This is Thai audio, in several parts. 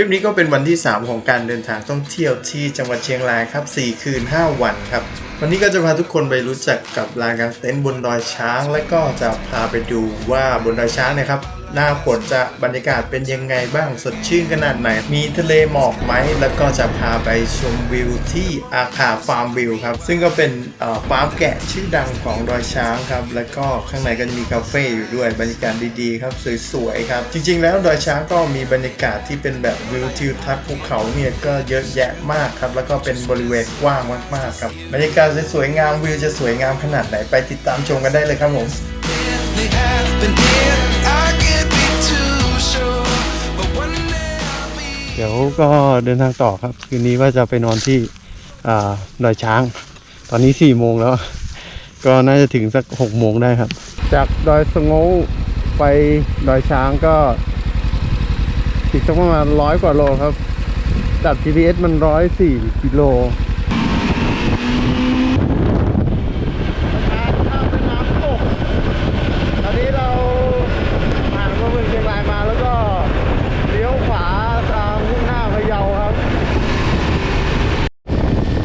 ลิปนี้ก็เป็นวันที่ 3 ของการเดินทางท่องเที่ยวที่จังหวัดเชียงรายครับ 4 คืน 5 วันครับ วันนี้ก็จะพาทุกคนไปรู้จักกับลานกางเต็นท์บนดอยช้าง และก็จะพาไปดูว่าบนดอยช้างนะครับ หน้าฝนจะบรรยากาศเป็นยังไงบ้างสดชื่นขนาดไหน มีทะเลหมอกไหม แล้วก็จะพาไปชมวิวที่อาคาฟาร์มวิวครับ ซึ่งก็เป็นฟาร์มแกะชื่อดังของดอยช้างครับ แล้วก็ข้างในก็จะมีคาเฟ่อยู่ด้วยบรรยากาศดีๆครับสวยๆครับจริง ๆ แล้วดอยช้างก็มีบรรยากาศที่เป็นแบบวิวทิวทัศน์ภูเขาเนี่ยก็เยอะแยะมากครับ แล้วก็เป็นบริเวณกว้างมากๆครับบรรยากาศสวยงามวิวจะสวยงามขนาดไหนไปติดตามชมกันได้เลยครับผม been here ดี๋ยวก็เดินทางต่อครับ คืนนี้ว่าจะไปนอนที่ดอยช้าง ตอนนี้สี่โมงแล้ว ก็น่าจะถึงสักหกโมงได้ครับ จากดอยสงโงไปดอยช้างก็อีกสักประมาณร้อยกว่าโลครับจาก GPS มันร้อยสี่กิโลตอนนี้เราผ่านมาเมืองเชียงรายมาแล้วก็เลี้ยวขวาทางมุ่งหน้าพะเยาครับ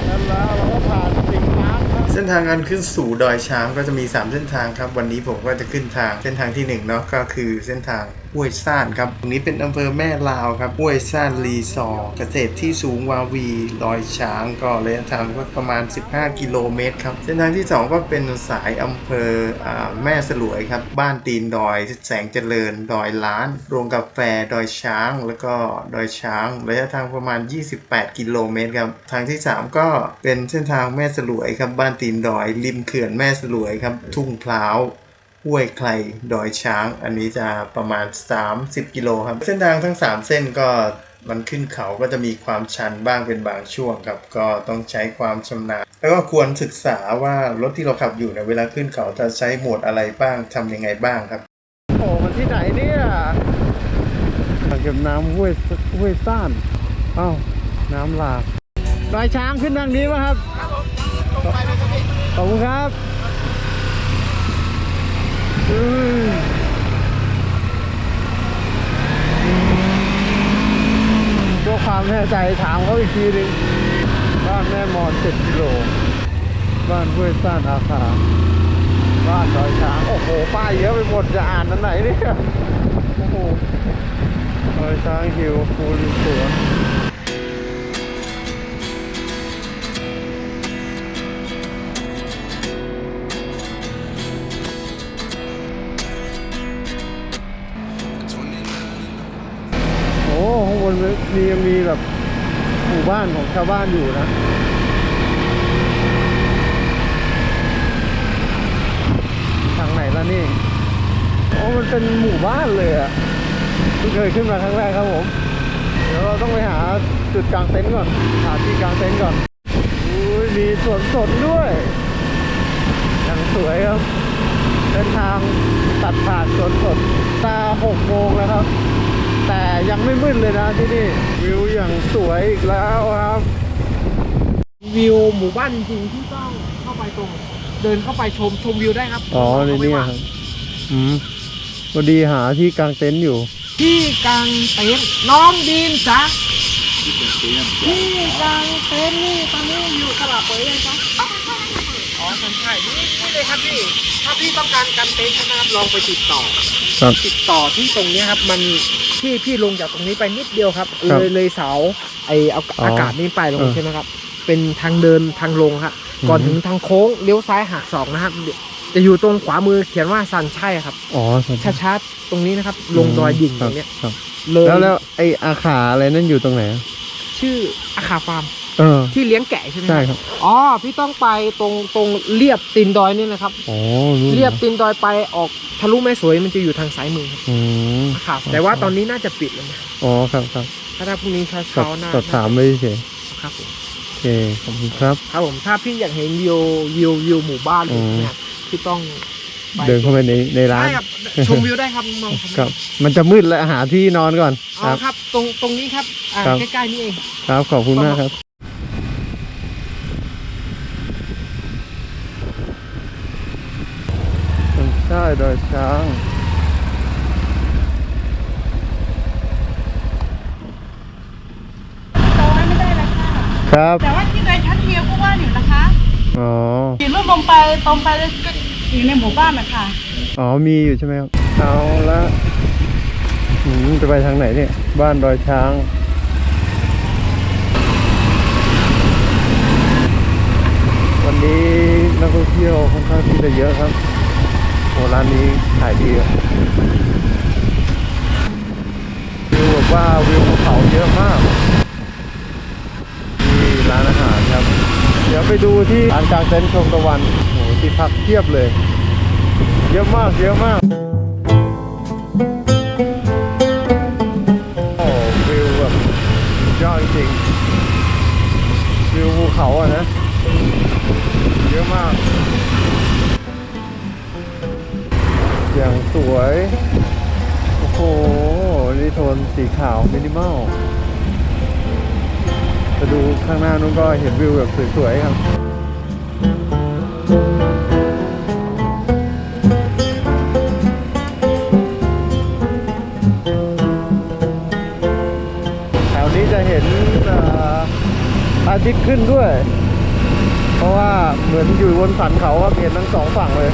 แล้วแล้วเราก็ผ่านสิงห์มาร์คครับ เส้นทาง การขึ้นสู่ดอยช้างก็จะมี 3 เส้นทางครับ วันนี้ผมก็จะขึ้นทางเส้นทางที่1เนาะก็คือเส้นทาง ห้วยซ่านครับตรงนี้เป็นอำเภอแม่ลาวครับห้วยซ่านรีสอร์ทเกษตรที่สูงวาวีดอยช้างก็ระยะทางก็ประมาณ 15 กิโลเมตรครับเส้นทางที่ 2 ก็เป็นสายอำเภออแม่สลวยครับบ้านตีนดอยแสงเจริญดอยล้านโรงกาแฟดอยช้าง แล้วก็ดอยช้างระยะทางประมาณ 28 กิโลเมตรครับทางที่ 3 ก็เป็นเส้นทางแม่สลวยครับบ้านตีนดอยริมเขื่อนแม่สลวยครับทุ่งพร้าว ห้วยไคลดอยช้าง อันนี้จะประมาณ 30 กิโลครับ เส้นทางทั้ง 3 เส้นก็มันขึ้นเขาก็จะมีความชันบ้างเป็นบางช่วงครับ ก็ต้องใช้ความชำนาญ แล้วก็ควรศึกษาว่ารถที่เราขับอยู่เนี่ยเวลาขึ้นเขาจะใช้โหมดอะไรบ้างทำยังไงบ้างครับ โอ้มันที่ไหนเนี่ยอ่างเก็บน้ำห้วยห้วยซ่านอ้าวน้ำหลากดอยช้างขึ้นทางนี้ป่ะครับ ขอบคุณครับ อืมเพื่อความแน่ใจถามเขาอีกทีหนึงบ้านแม่มอนเจ็ดกิโล บ้านห้วยซ่านอาคาบ้านดอยช้าง โอ้โห ป้ายเยอะไปหมด จะอ่านอันไหนเนี่ย โอ้โหดอยช้างหิวภูริสวน มียังมีแบบหมู่บ้านของชาวบ้านอยู่นะทางไหนล่ะนี่โอ้มันเป็นหมู่บ้านเลยอะเพิ่เคยขึ้นมาครั้งแรกครับผม เดี๋ยวเราต้องไปหาจุดกลางเต็นท์ก่อนหาที่กลางเต็นท์ก่อนอุ้ยมีสวนสดด้วยอย่างสวยครับเส้นทางตัดผ่านสวนสดตาหกโมงแล้วครับ แต่ยังไม่มืดเลยนะที่นี่วิวอย่างสวยอีกแล้วครับ วิวหมู่บ้านจริงๆที่ต้องเข้าไปตรง เดินเข้าไปชมชมวิวได้ครับอ๋อในขาไม่นี้ว่าครับ อืมพอดีหาที่กางเต็นท์อยู่ ที่กลางเต็นท์น้องดีนจ้ะที่กลางเต็นท์นี่ตอนนี้อยู่ตลาดเปิดยังจ๊ะอ๋อสันใช่นี่นี่เลยครับพี่ถ้าพี่ต้องการกางเต็นท์นะครับลองไปติดต่อ ครับ ติดต่อที่ตรงเนี้ยครับมัน พี่พี่ลงจากตรงนี้ไปนิดเดียวครับครับเลยเลยเสาไอเอาอ๋อออากาศนี้ไปลงเออใช่ไหมครับ เป็นทางเดินทางลงครับก่อนอืม ถึงทางโค้งเลี้ยวซ้ายหักศอกนะครับจะอยู่ตรงขวามือเขียนว่าซันใช่ครับอ๋อครับช้าๆตรงนี้นะครับลงดอยดิ่งตรงเนี้ยครับเลยแล้วแล้วไออาขาอะไรนั่นอยู่ตรงไหนชื่ออาคาฟาร์ม เออ ที่เลี้ยงแกะใช่ไหมใช่ครับอ๋อพี่ต้องไปตรงตรงเรียบตีนดอยนี่นะครับ อ๋อรู้เรียบตีนดอยไปออกทะลุแม่สวยมันจะอยู่ทางซ้ายมือครับอืมครับ แต่ว่าตอนนี้น่าจะปิดแล้วนะอ๋อครับครับถ้าถ้าพรุ่งนี้เช้าสอบเช้าๆน่าสอบถามไม่เฉยครับผมโอเคขอบคุณครับ ครับผมถ้าพี่อยากเห็นวิววิววิวหมู่บ้านอืม เนี่ยพี่ต้องไปเดินเข้าไปในในร้านใช่ครับชมวิวได้ครับน้องๆชมวิวครับ มันจะมืดแล้วหาที่นอนก่อนอ๋คอรับ ครับ ตรงตรงนี้ครับอ่าครับ ใกล้ๆนี่เอง ครับขอบคุณมากครับใช่ดอยช้างครับ แต่ว่าที่ในชั้นเดียวก็ว่างอยู่นะคะอ๋อ ขี่รถลงไปตรงไปแล้วก็อยู่ในหมู่บ้านนะคะอ๋อ มีอยู่ใช่ไหมครับ เอาละอืมจะไปทางไหนเนี่ย บ้านดอยช้าง วันนี้นักท่องเที่ยวค่อนข้างที่จะเยอะครับ โอ้ร้านนี้ขายดีวิวแบบว่าวิวภูเขาเยอะมากนี่ร้านอาหารครับ เดี๋ยวไปดูที่ร้านกลางเต็นท์ชมตะวันโอ้โหที่พักเทียบเลย เยอะมากเยอะมากโอ้วิวแบบยอดจริงวิวภูเขาอะนะ เยอะมาก อย่างสวย โอ้โหนี่โทนสีขาวมินิมอลจะดูข้างหน้านู้นก็เห็นวิวแบบสวย ๆ ครับแถวนี้จะเห็นเอ่ออาทิตย์ขึ้นด้วย เพราะว่าเหมือนอยู่บนสันเขาครับเห็นทั้งสองฝั่งเลย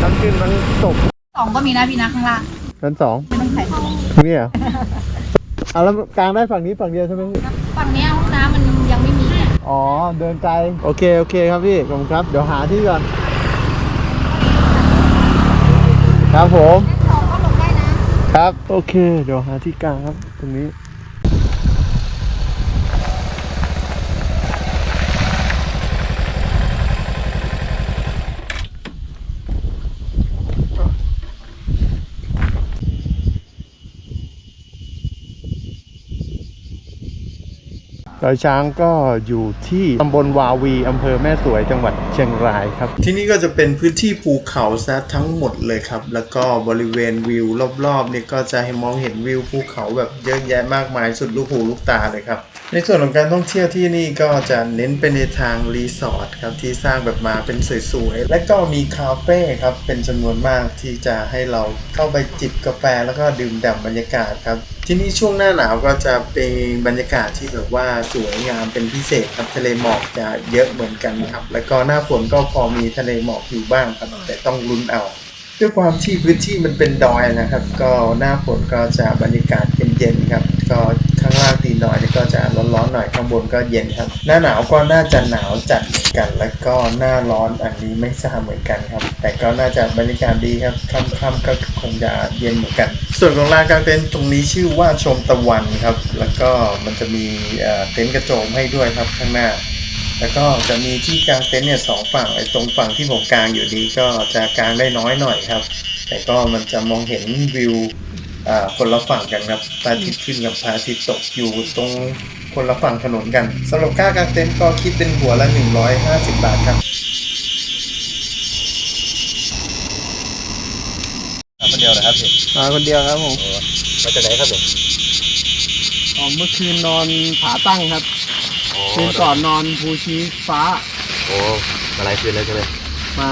ทั้งขึ้นทั้งตก สองก็มีนะพี่นะข้างล่างชั้นสองไม่ต้องใส่ถุงนี่เหรอเอาแล้วกลางได้ฝั่งนี้ฝั่งเดียวใช่ไหมพี่ฝั่งเนี้ยห้องน้ำมันยังไม่มีอะอ๋อเดินไกลโอเคโอเคครับพี่ขอบคุณครับ เดี๋ยวหาที่ก่อน ครับผม สองก็หลบได้นะ ครับ โอเค เดี๋ยวหาที่กลางครับ ตรงนี้ ดอยช้างก็อยู่ที่ตำบลวาวีอำเภอแม่สวยจังหวัดเชียงรายครับ ที่นี่ก็จะเป็นพื้นที่ภูเขาซะทั้งหมดเลยครับ แล้วก็บริเวณวิวรอบๆนี่ก็จะให้มองเห็นวิวภูเขาแบบเยอะแยะมากมายสุดลูกหูลูกตาเลยครับ ในส่วนของการท่องเที่ยวที่นี่ก็จะเน้นไปในทางรีสอร์ทครับที่สร้างแบบมาเป็นสวยๆ และก็มีคาเฟ่ครับเป็นจำนวนมากที่จะให้เราเข้าไปจิบกาแฟแล้วก็ดื่มด่ำบรรยากาศครับที่นี่ช่วงหน้าหนาวก็จะเป็นบรรยากาศที่แบบว่าสวยงามเป็นพิเศษครับทะเลหมอกจะเยอะเหมือนกันครับ แล้วก็หน้าฝนก็พอมีทะเลหมอกอยู่บ้างครับแต่ต้องลุ้นเอาด้วยความที่พื้นที่มันเป็นดอยนะครับ ก็หน้าฝนก็จะบรรยากาศเย็นๆครับ ก็ ข้างล่างตีนดอยเนี่ยก็จะร้อนๆหน่อยข้างบนก็เย็นครับ หน้าหนาวก็น่าจะหนาวจัดเหมือนกัน แล้วก็หน้าร้อนอันนี้ไม่ทราบเหมือนกันครับ แต่ก็น่าจะบรรยากาศดีครับค่ำๆก็คงจะเย็นเหมือนกัน ส่วนของลานกลางเต็นท์ตรงนี้ชื่อว่าชมตะวันครับ แล้วก็มันจะมีเต็นท์กระโจมให้ด้วยครับข้างหน้าแล้วก็จะมีที่กางเต็นท์เนี่ยสองฝั่งไอ้ตรงฝั่งที่ผมกลางอยู่นี้ก็จะกลางได้น้อยหน่อยครับ แต่ก็มันจะมองเห็นวิว อ่าคนละฝั่งกันครับพระอาทิตย์ขึ้นกับพระอาทิตย์ตกอยู่ตรงคนละฝั่งถนนกันสำหรับค่ากางเต็นท์ก็คิดเป็นหัวละ 150 บาทครับคนเดียวนะครับพี่มาคนเดียวครับผมมาจากไหนครับเนี่ยอ๋อเมื่อคืนนอนผาตั้งครับ คืนก่อนนอนภูชีฟ้า โอ้มาหลายคืนแล้วใช่ไหมมา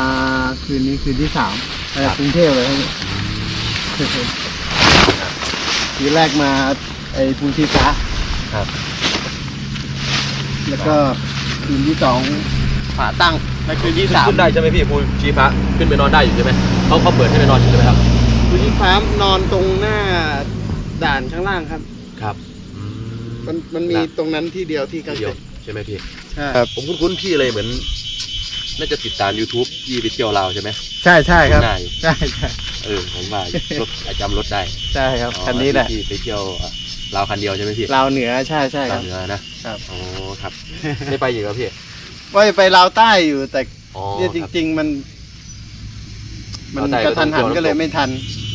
คืนนี้คืนที่สามมาจากกรุงเทพเลยครับ ทีแรกมาไอ้ภูชีฟ้าครับ แล้วก็คืนที่สองผาตั้งและคืนที่สามขึ้นได้ใช่ไหมพี่ภูชีพระขึ้นไปนอนได้อยู่ใช่ไหมเขาเขาเปิดให้ไปนอนอยู่ใช่ไหมครับภูชีฟ้านอนตรงหน้าด่านข้างล่างครับ ครับอืมันมันมีตรงนั้นที่เดียวที่กางเดียวเต็นท์ใช่ไหมพี่ใช่ครับผมคุ้นๆพี่เลยเหมือนน่าจะติดตาม YouTube พี่ไปเที่ยวลาวใช่ไหมใช่ใช่ครับหน้าอยู่ใช่ใช่เออผมว่ารถ จำรถได้ใช่ครับอ๋อคันนี้แหละที่พี่ไปเที่ยวลาวคันเดียวใช่ไหมพี่ลาวเหนือใช่ใช่คลารัวบเหนือนะครับโอ้ครับได้ไปอยู่ครับพี่ว่าจะไปลาวใต้อยู่แต่อ๋อเนี่ยจครับริง ๆ มัน มันลาวใต้กระทันหันก็ต้องก็เลยไม่ทัน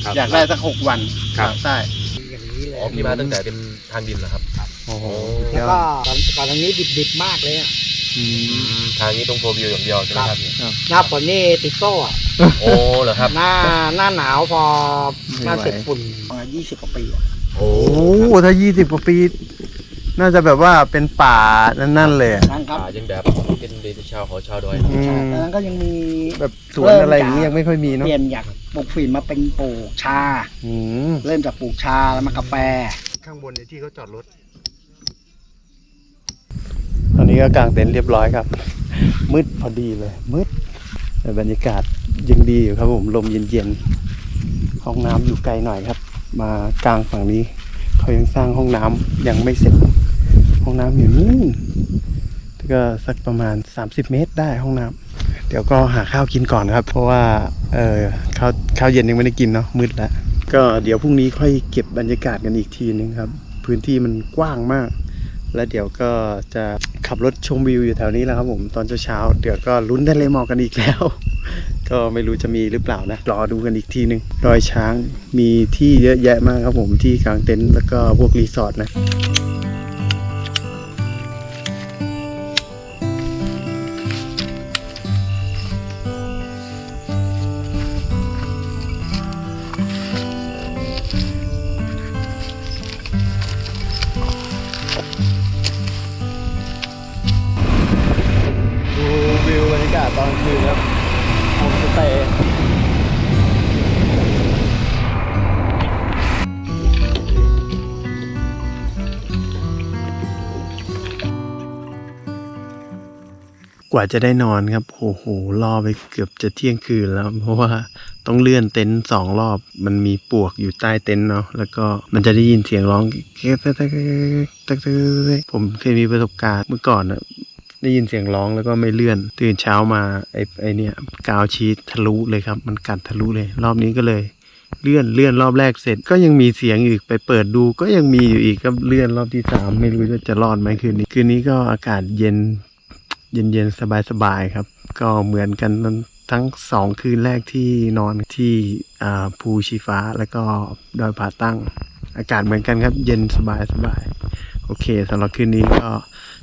ครับอยากได้สักหกวันครับลาวใต้อ๋อพี่มาตั้งแต่เป็นทางดินเหรอครับโอ้โหแล้วก็ตอนตอนทางนี้ดิบๆมากเลยอะอืมอืมทางนี้ต้องโฟวิวอย่างเดียวใช่ไหมครับพี่หน้าฝนนี่ติดโซ่อะ โอ้เหรอครับ หน้าหน้าหนาวพอหน้าเสร็จฝุ่นประมาณยี่สิบกว่าปีอะโอ้โอ้โหถ้ายี่สิบกว่าปี น่าจะแบบว่าเป็นป่านั่นๆเลยอะนั่นครับป่ายังแบบเป็นเดชาวเขาชาวดอยอืมตอนนั้นก็ยังมีแบบสวนอะไรอย่างนี้ยังไม่ค่อยมีเปเนาะลี่ยนจากปลูกฝิ่นมาเป็นปลูกชา อืมเริ่มจากปลูกชาแล้วมากาแฟ ข้างบนในที่เขาจอดรถ ตอนนี้ก็ก็กางเต็นท์เรียบร้อยครับ มืดพอดีเลย มืดแต่บรรยากาศ ยังดีอยู่ครับผมลมเย็นๆห้องน้ำอยู่ไกลหน่อยครับ มากลางฝั่งนี้เขายังสร้างห้องน้ำยังไม่เสร็จ ห้องน้ำอยู่นู่นก็สักประมาณ 30 เมตรได้ห้องน้ำเดี๋ยวก็หาข้าวกินก่อนครับ เพราะว่าเออข้าวข้าวเย็นยังไม่ได้กินเนาะมืดแล้วก็เดี๋ยวพรุ่งนี้ค่อยเก็บบรรยากาศกันอีกทีนึงครับ พื้นที่มันกว้างมาก แล้วเดี๋ยวก็จะขับรถชมวิวอยู่แถวนี้แหล้วครับผมตอนเช้าๆเดี๋ยวก็ลุ้นทะเลหมอกกันอีกแล้ว ก็ไม่รู้จะมีหรือเปล่านะรอดูกันอีกทีหนึ่งดอยช้างมีที่เยอะแยะมากครับผมที่กลางเต็นท์แล้วก็พวกรีสอร์ทนะ กว่าจะได้นอนครับ โอ้โห รอไปเกือบจะเที่ยงคืนแล้ว เพราะว่าต้องเลื่อนเต็นท์สองรอบ มันมีปวกอยู่ใต้เต็นท์เนาะ แล้วก็มันจะได้ยินเสียงร้องผมเคยมีประสบการณ์เมื่อก่อนอะได้ยินเสียงร้องแล้วก็ไม่เลื่อน ตื่นเช้ามาไอ้ไอ้เนี่ยกาวชีสทะลุเลยครับ มันกัดทะลุเลย รอบนี้ก็เลยเลื่อนเลื่อนรอบแรกเสร็จ ก็ยังมีเสียงอีกไปเปิดดู ก็ยังมีอยู่อีกก็เลื่อนรอบที่สามไม่รู้ว่าจะรอดไหมคืนนี้ คืนนี้ก็อากาศเย็น เย็นๆ สบายๆ ครับ ก็เหมือนกันทั้งสองคืนแรกที่นอนที่ภูชีฟ้าแล้วก็ดอยผาตั้ง อากาศเหมือนกันครับ เย็นสบายสบายโอเคสำหรับคืนนี้ก็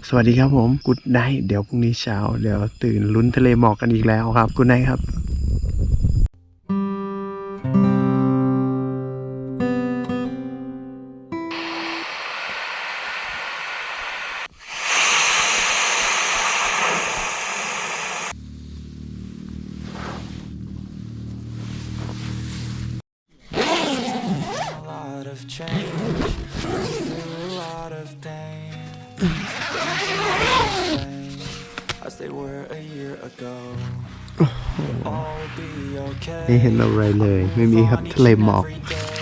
สวัสดีครับผมกุดไนเดี๋ยวพรุ่งนี้เช้า เดี๋ยวตื่นลุ้นทะเลหมอกกันอีกแล้วครับกุดไนครับ change, through a lot of pain. As they were a year ago, all will be okay. ไม่เห็นอะไรเลย ไม่มีครับทะเลหมอก Every day,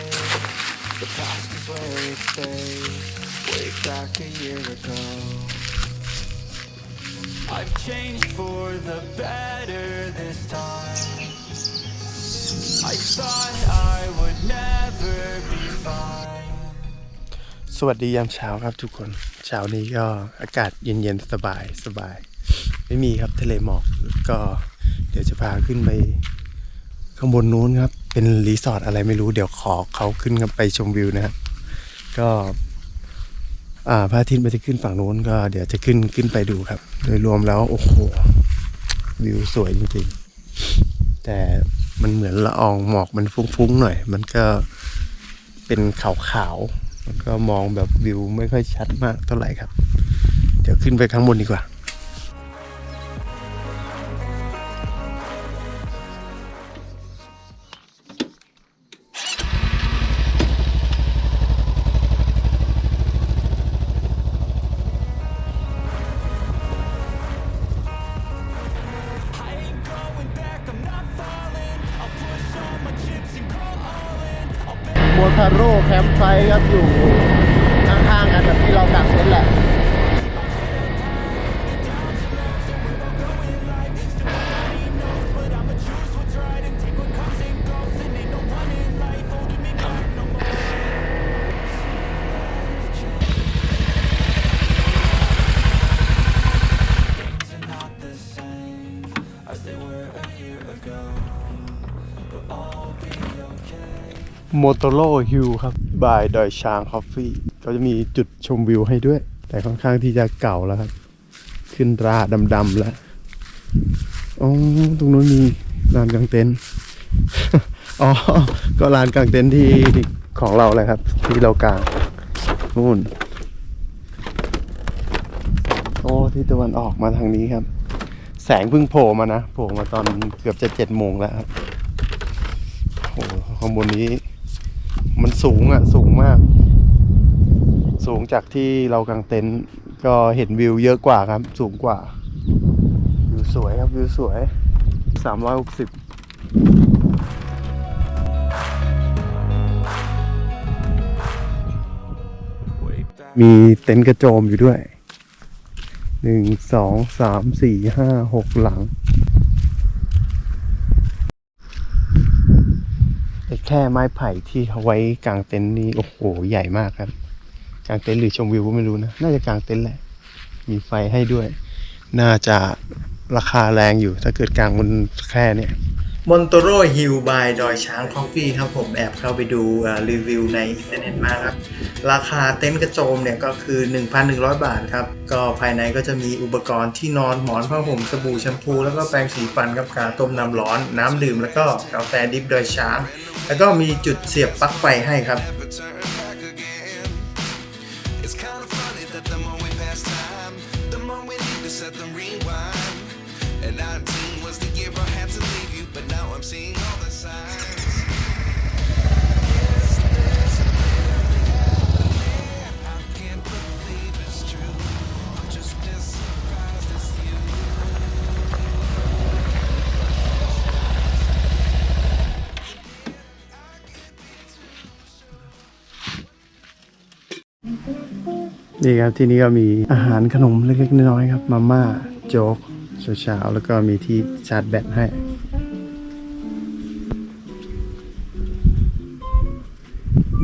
the past is where it stays. Way back a year ago. I've changed for the better this time. สวัสดียามเช้าครับทุกคน เช้านี้ก็อากาศเย็นๆ สบายสบาย ไม่มีครับทะเลหมอก ก็เดี๋ยวจะพาขึ้นไปข้างบนนู้นครับ เป็นรีสอร์ทอะไรไม่รู้ เดี๋ยวขอเขาขึ้นกันไปชมวิวนะครับ ก็อ่าพระอาทิตย์มันจะขึ้นฝั่งนู้นก็ เดี๋ยวจะขึ้นขึ้นไปดูครับ โดยรวมแล้ว โอ้โห วิวสวยจริงๆ แต่ มันเหมือนละอองหมอกมันฟุ้งๆหน่อย มันก็เป็นขาวๆมันก็มองแบบวิวไม่ค่อยชัดมากเท่าไหร่ครับ เดี๋ยวขึ้นไปข้างบนดีกว่า มป์ โมโตโร่ฮิลครับบายดอยช้างคอฟฟี่เขาจะมีจุดชมวิวให้ด้วย แต่ค่อนข้างที่จะเก่าแล้วครับ ขึ้นราดำๆแล้วอ๋อตรงนู้นมีลานกางเต็นท์อ๋อ ก็ลานกางเต็นท์ที่ของเราเลยครับ ที่เรากางนู่น โอ้ที่ตะวันออกมาทางนี้ครับ แสงเพิ่งโผล่มานะโผล่มาตอนเกือบจะเจ็ดโมงแล้วครับโอ้ข้างบนนี้ สูงอะ สูงมาก สูงจากที่เรากางเต็นท์ก็เห็นวิวเยอะกว่าครับ สูงกว่าวิวสวยครับวิวสวย360มีเต็นท์กระโจมอยู่ด้วยหนึ่งสองสามสี่ห้าหกหลังไอ้ แค่ไม้ไผ่ที่เอาไว้กลางเต็นท์นี่โอ้โหใหญ่มากครับ กลางเต็นท์หรือชมวิวก็ไม่รู้นะ น่าจะกลางเต็นท์แหละ มีไฟให้ด้วย น่าจะราคาแรงอยู่ถ้าเกิดกลางบนแค่เนี่ยมอนโตโรฮิลบายดอยช้างคอฟฟี่ครับผมแอบเข้าไปดูรีวิวในอินเทอร์เน็ตมาครับ ราคาเต็นท์กระโจมเนี่ยก็คือ 1,100 บาทครับ ก็ภายในก็จะมีอุปกรณ์ที่นอนหมอนผ้าห่มสบู่แชมพู แล้วก็แปรงสีฟันครับกาต้มน้ำร้อน น้ำดื่มแล้วก็กาแฟดิฟดอยช้าง แล้วก็มีจุดเสียบปลั๊กไฟให้ครับ นี่ครับที่นี่ก็มีอาหารขนมเล็กๆน้อยๆครับมาม่าโจ๊กเช้าๆแล้วก็มีที่ชาร์จแบตให้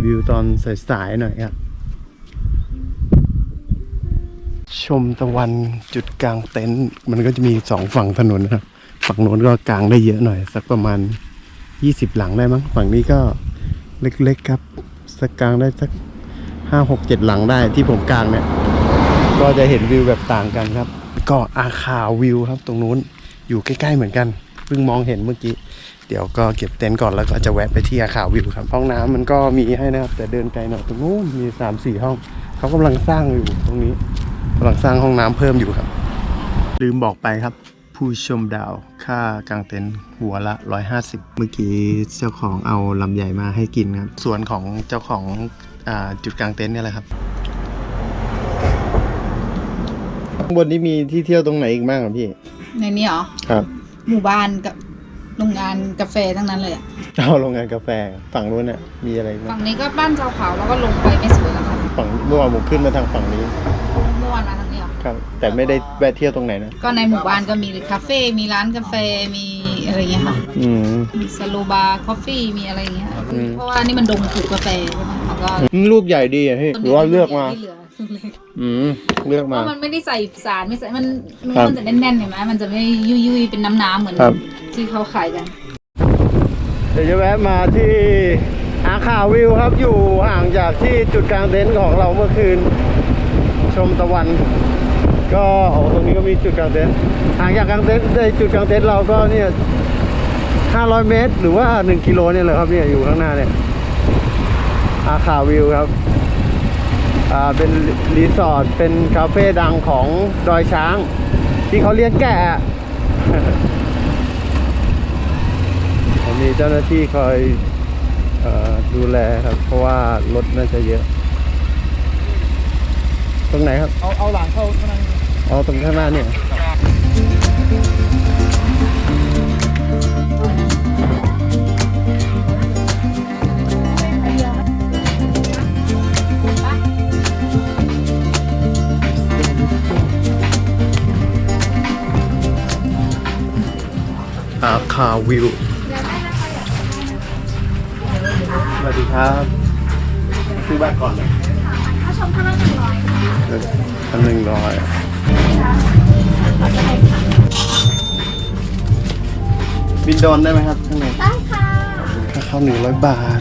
วิวตอนสายๆหน่อยครับ ชมตะวันจุดกลางเต็นท์มันก็จะมีสองฝั่งถนนนะครับ ฝั่งโน้นก็กลางได้เยอะหน่อย สักประมาณ 20 หลังได้มั้ง ฝั่งนี้ก็เล็กๆครับ สักกลางได้สัก ห้าหกเจ็ดหลังได้ที่ผมกลางเนี่ย ก็จะเห็นวิวแบบต่างกันครับ ก็อาคาวิวครับตรงนู้นอยู่ใกล้ๆเหมือนกันเพิ่งมองเห็นเมื่อกี้ เดี๋ยวก็เก็บเต็นท์ก่อนแล้วก็จะแวะไปที่อาคาวิวครับห้องน้ำมันก็มีให้นะครับ แต่เดินไกลหน่อยตรงนู้นมีสามสี่ห้อง เขากำลังสร้างอยู่ตรงนี้กำลังสร้างห้องน้ำเพิ่มอยู่ครับ ลืมบอกไปครับผู้ชมดาวค่ากางเต็นท์หัวละ 150 เมื่อกี้เจ้าของเอาลำใหญ่มาให้กินครับ ส่วนของเจ้าของ จุดกลางเต็นท์เนี่ยแหละครับข้างบนนี้มีที่เที่ยวตรงไหนอีกบ้างครับพี่ ในนี้เหรอ ครับ หมู่บ้านกับโรงงานกาแฟทั้งนั้นเลยอะเอาโรงงานกาแฟฝั่งนู้นน่ะมีอะไรบ้าฝั่งงนี้ก็บ้านชาวเขาแล้วก็ลงไปไม่สวยแล้วค่ะฝั่งเมื่อวานผมขึ้นมาทางฝั่งนี้ เมื่อวานมาทางนี้เหรอ ครับ แต่ไม่ได้แวะเที่ยวตรงไหนนะ ก็ในหมู่บ้านก็มีคาเฟ่ มีร้านกาแฟ มีอะไรเงี้ยค่ะ อืม มีสโลบาร์คอฟฟี่ มีอะไรเงี้ย อืม เพราะว่านี่มันดงปลูกกาแฟใช่ไหมเขาก็รูปใหญ่ดีอะพี่หรือว่าเลือกมา ไเหลืออืม เลือกเพมา ราะมันไม่ได้ใส่สารไม่ใส่ มันเนื้ครัอบมันจะแน่นๆเห็นไหมมันจะไม่ยุ่ยๆเป็นน้ำๆเหมือนครับ ที่เขาขายกัน เดี๋ยวจะแวะมาที่อาคาวิวครับ อยู่ห่างจากที่จุดกลางเต็นท์ของเราเมื่อคืน ชมตะวัน ก็โอ้ตรงนี้ก็มีจุดกลางเต็นท์ห่างจากกลางเต็นท์ในจุดกลางเต็นท์เราก็เนี่ย500 เมตร หรือว่า 1 กิโลเนี่ยแหละครับเนี่ยอยู่ข้างหน้าเนี่ยอาคาวิวครับอ่าเป็นรีสอร์ทเป็นคาเฟ่ดังของดอยช้าง ที่เขาเลี้ยงแกะมีเจ้าหน้าที่คอยอดูแลครับ เพราะว่ารถน่าจะเยอะ ตรงไหนครับ เอาเอาหลังเข้าข้างใน อ๋อตรงข้างหน้าเนี่ยอาคาวิว สวัสดีครับ ซื้อบัตรก่อนเลยถ้าชมท่านละหนึ่งร้อยท่านหนึ่งร้อย บินโดรนได้ไหมครับข้างในได้ค่ะค่าเข้าหนึ่งร้อยบาท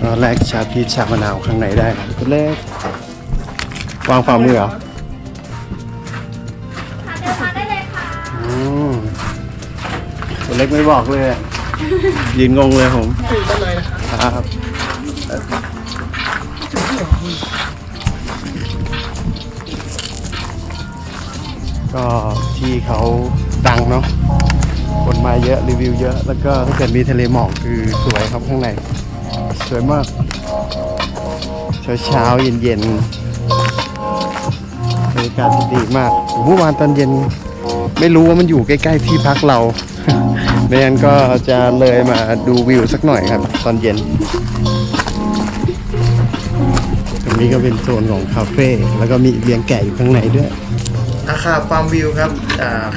ก็แลกชาพีชชามะนาวข้างในได้ครับตัวเลขวางฝ่ามือเหรอเดินมาได้เลยค่ะตัวเล็กไม่บอกเลยอะยืนงงเลยผม ครับ ก็ที่เขาดังเนาะคนมาเยอะรีวิวเยอะ แล้วก็ถ้าเกิดมีทะเลหมอกคือสวยครับข้างใน สวยมาก เช้าเช้าเย็นเย็นๆรยากาศดีมากเมื่อวานตอนเย็นไม่รู้ว่ามันอยู่ใกล้ ๆ ที่พักเราไม่งั้นก็จะเลยมาดูวิวสักหน่อยครับ ตอนเย็น ตรงนี้ก็เป็นโซนของคาเฟ่แล้วก็มีเลี้ยงแกะอยู่ข้างในด้วย อาคาฟาร์มวิวครับ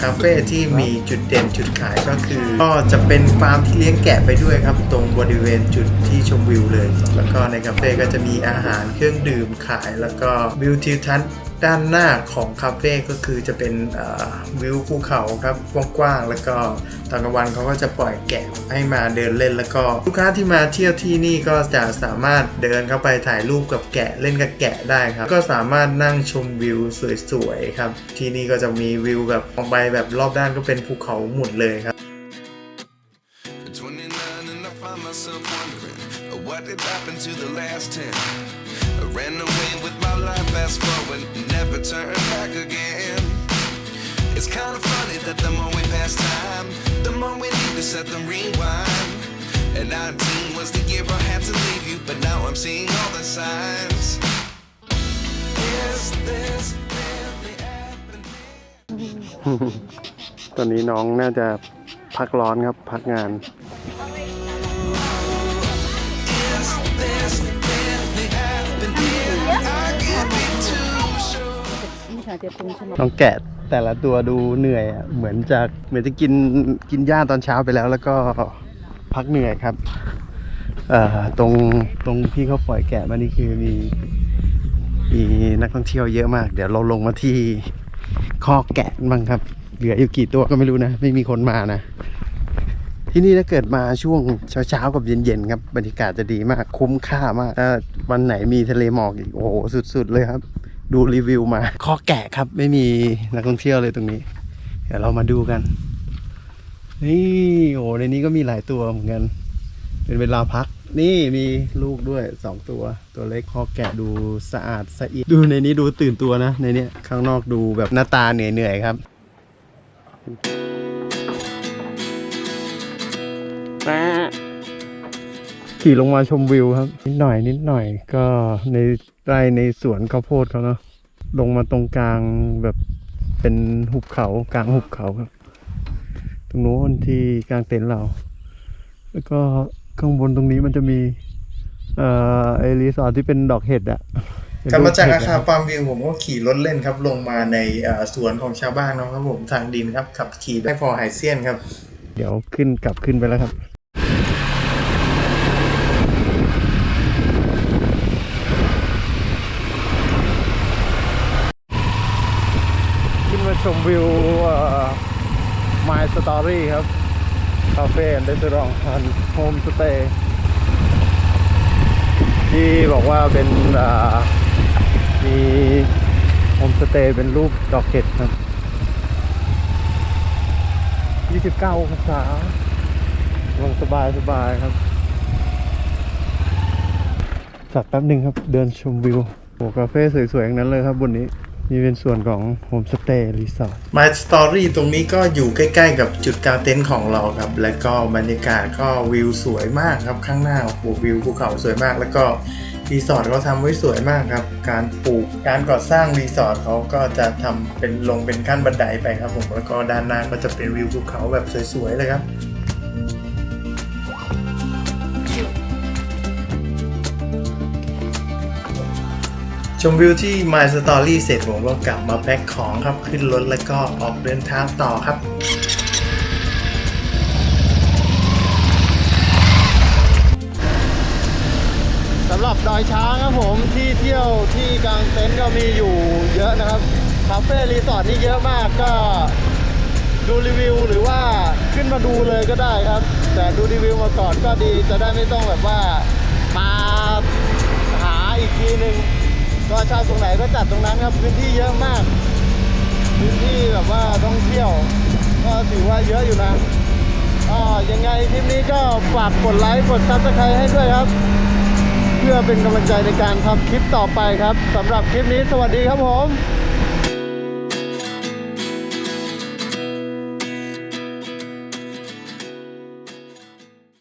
คาเฟ่ที่มีจุดเด่นจุดขายก็คือ ก็จะเป็นฟาร์มที่เลี้ยงแกะไปด้วยครับ ตรงบริเวณจุดที่ชมวิวเลย แล้วก็ในคาเฟ่ก็จะมีอาหารเครื่องดื่มขาย แล้วก็วิวทิวทัศน์ ด้านหน้าของคาเฟ่ก็คือจะเป็นวิวภูเขาครับกว้างๆแล้วก็ตอนกลางวันเขาก็จะปล่อยแกะให้มาเดินเล่น แล้วก็ลูกค้าที่มาเที่ยวที่นี่ก็จะสามารถเดินเข้าไปถ่ายรูปกับแกะเล่นกับแกะได้ครับ ก็สามารถนั่งชมวิวสวยๆครับ ที่นี่ก็จะมีวิวแบบมองไปแบบรอบด้านก็เป็นภูเขาหมุนเลยครับ what did happen to the last 10. I ran away Kind of funny that the more we pass time, the more we need to set the rewind. And 19 was the year I had to leave you, but now I'm seeing all the signs. Is this really happening? ตอนนี้น้องน่าจะพักร้อนครับ พักงาน น้องแกะแต่ละตัวดูเหนื่อยอะเหมือนจะเหมือนจะกินกินหญ้าตอนเช้าไปแล้ว แล้วก็พักเหนื่อยครับเอ่อตรงตรงที่เขาปล่อยแกะมานี่คือมีมีนักท่องเที่ยวเยอะมาก เดี๋ยวเราลงมาที่คอกแกะบ้างครับ เหลืออยู่กี่ตัวก็ไม่รู้นะ ไม่มีคนมานะ ที่นี่ถ้าเกิดมาช่วงเช้าๆกับเย็นๆครับบรรยากาศจะดีมากคุ้มค่ามากถ้าวันไหนมีทะเลหมอกอีกโอ้โหสุดๆเลยครับ ดูรีวิวมาคอแกะครับ ไม่มีนักท่องเที่ยวเลยตรงนี้ เดี๋ยวเรามาดูกัน นี่โอ้ในนี้ก็มีหลายตัวเหมือนกัน เป็นเวลาพัก นี่มีลูกด้วยสองตัว ตัวเล็กคอแกะดูสะอาดสะอีดดูในนี้ดูตื่นตัวนะ ในเนี้ยข้างนอกดูแบบหน้าตาเหนื่อยๆครับขี่ลงมาชมวิวครับ นิดหน่อยนิดหน่อยก็ในไร่ในสวนข้าวโพดเขาเนาะ ลงมาตรงกลางแบบเป็นหุบเขากลางหุบเขาครับ ตรงโน้นที่กลางเต็นท์เรา แล้วก็ข้างบนตรงนี้มันจะมีเอ่อไอรีสอร์ทที่เป็นดอกเห็ดอะเป็นกลับมาจากรูอาปเห็ดคาอะฟาร์มวิวผมก็ขี่รถเล่นครับ ลงมาในเอ่อสวนของชาวบ้านเนาะครับผมทางดินครับขับขี่ได้พอหายเซียนครับ เดี๋ยวขึ้นกลับขึ้นไปแล้วครับ ชมวิวเอ่อ My Story ครับ คาเฟ่และรีสอร์ทโฮมสเตย์ที่บอกว่าเป็นมีโฮมสเตย์เป็นรูปดอกเห็ดครับ 29องศาลงสบายสบายครับจัดแป๊บหนึ่งครับ เดินชมวิวโอ้คาเฟ่สวยๆอย่างนั้นเลยครับบนนี้ นี่เป็นส่วนของโฮมสเตย์รีสอร์ท My Story ตรงนี้ก็อยู่ใกล้ ๆ กับจุดกางเต็นท์ของเราครับ แล้วก็บรรยากาศก็วิวสวยมากครับ ข้างหน้าโอ้โหวิวภูเขาสวยมาก แล้วก็รีสอร์ทเขาทำไว้สวยมากครับ การปลูกการก่อสร้างรีสอร์ทเขาก็จะทำเป็นลงเป็นขั้นบันไดไปครับผมแล้วก็ด้านหน้าก็จะเป็นวิวภูเขาแบบสวยๆเลยครับ ชมวิวที่ My Story เสร็จผมก็กลับมาแพ็คของครับขึ้นรถแล้วก็ออกเดินทางต่อครับสำหรับดอยช้างครับผมที่เที่ยวที่กลางเต็นท์ก็มีอยู่เยอะนะครับคาเฟ่รีสอร์ทนี่เยอะมากก็ดูรีวิวหรือว่าขึ้นมาดูเลยก็ได้ครับ แต่ดูรีวิวมาก่อนก็ดีจะได้ไม่ต้องแบบว่ามาหาอีกทีหนึ่ง ก็ชอบตรงไหนก็จัดตรงนั้นครับพื้นที่เยอะมาก พื้นที่แบบว่าท่องเที่ยว ก็ถือว่าเยอะอยู่นะก็ยังไงคลิปนี้ก็ฝากกดไลค์กดซับสไครต์ให้ด้วยครับ เพื่อเป็นกำลังใจในการทำคลิปต่อไปครับสำหรับคลิปนี้สวัสดีครับผม